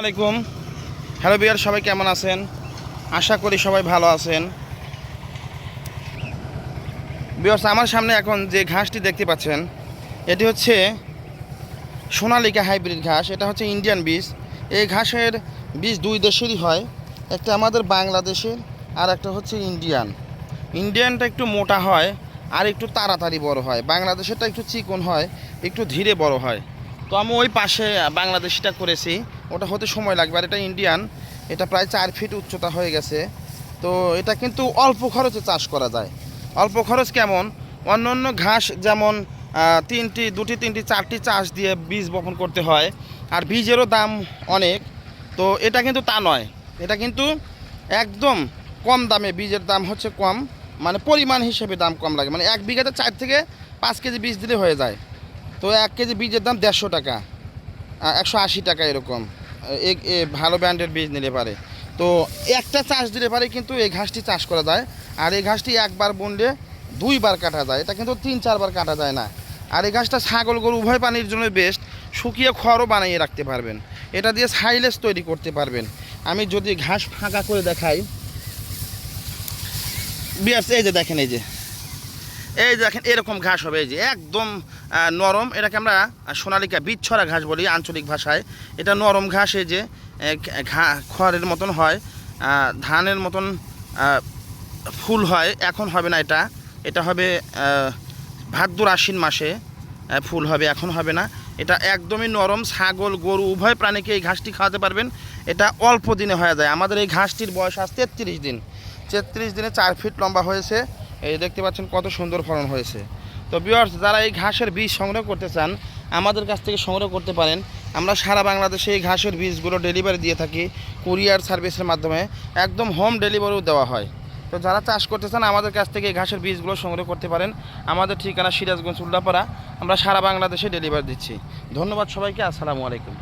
আলাইকুম। হ্যালো বিয়ার, সবাই কেমন আছেন? আশা করি সবাই ভালো আছেন। বিয়ার্স, আমার সামনে এখন যে ঘাসটি দেখতে পাচ্ছেন, এটি হচ্ছে সোনালিকা হাইব্রিড ঘাস, এটা হচ্ছে ইন্ডিয়ান বীজ। এই ঘাসের বীজ দুই দেশেরই হয়, একটা আমাদের বাংলাদেশের আর একটা হচ্ছে ইন্ডিয়ান। ইন্ডিয়ানটা একটু মোটা হয় আর একটু তাড়াতাড়ি বড় হয়, বাংলাদেশেরটা একটু চিকন হয়, একটু ধীরে বড় হয়। তো আমি ওই পাশে বাংলাদেশিটা করেছি। ওটা হতে সময় লাগবে, আর এটা ইন্ডিয়ান এটা প্রায় চার ফিট উচ্চতা হয়ে গেছে। তো এটা কিন্তু অল্প খরচে চাষ করা যায়। অল্প খরচ কেমন? অন্য অন্য ঘাস যেমন তিনটি, দুটি, তিনটি, চারটি চাষ দিয়ে বীজ বপন করতে হয়, আর বীজেরও দাম অনেক। তো এটা কিন্তু তা নয়, এটা কিন্তু একদম কম দামে বীজের দাম হচ্ছে কম মানে পরিমাণ হিসেবে দাম কম লাগে। মানে এক বিঘাতে চার থেকে পাঁচ কেজি বীজ দিলে হয়ে যায়। তো এক কেজি বীজের দাম দেড়শো টাকা একশো আশি টাকা এরকম। ভালো ব্র্যান্ডের বীজ নিলে পারে। তো একটা চাষ দিলে পারে কিন্তু এই ঘাসটি চাষ করা যায়, আর এই ঘাসটি একবার বুনলে দুইবার কাটা যায়। এটা কিন্তু তিন, চারবার কাটা যায় না। আর এই ঘাসটা ছাগল গরু উভয় পানির জন্য বেস্ট শুকিয়ে খড়ও বানিয়ে রাখতে পারবেন। এটা দিয়ে সাইলেজ তৈরি করতে পারবেন। আমি যদি ঘাস ফাঁকা করে দেখাই। বিয়ার্স, এই যে দেখেন, এই যে। এই দেখেন, এরকম ঘাস হবে, এই যে একদম নরম, এটাকে আমরা সোনালিকা বিচ্ছরা ঘাস বলি আঞ্চলিক ভাষায়। এটা নরম ঘাস, এই যে খড়ের মতন হয় ধানের মতন ফুল হয়, এখন হবে না এটা। এটা হবে ভাদ্র আশ্বিন মাসে ফুল হবে, এখন হবে না। এটা একদমই নরম, ছাগল, গরু, উভয় প্রাণীকে এই ঘাসটি খাওয়াতে পারবেন। এটা অল্প দিনে হয়ে যায়। আমাদের এই ঘাসটির বয়স আজ তেত্রিশ দিন। তেত্রিশ দিনে চার ফিট লম্বা হয়েছে। এই দেখতে পাচ্ছেন কত সুন্দর ফলন হয়েছে। তো বিয়ার্স যারা এই ঘাসের বীজ সংগ্রহ করতে চান, আমাদের কাছ থেকে সংগ্রহ করতে পারেন। আমরা সারা বাংলাদেশে এই ঘাসের বীজগুলো ডেলিভারি দিয়ে থাকি কুরিয়ার সার্ভিসের মাধ্যমে। একদম হোম ডেলিভারিও দেওয়া হয়। তো যারা চাষ করতে চান, আমাদের কাছ থেকে এই ঘাসের বীজগুলো সংগ্রহ করতে পারেন। আমাদের ঠিকানা সিরাজগঞ্জ উল্লাপাড়া। আমরা সারা বাংলাদেশে ডেলিভারি দিচ্ছি। ধন্যবাদ সবাইকে, আসসালামু আলাইকুম।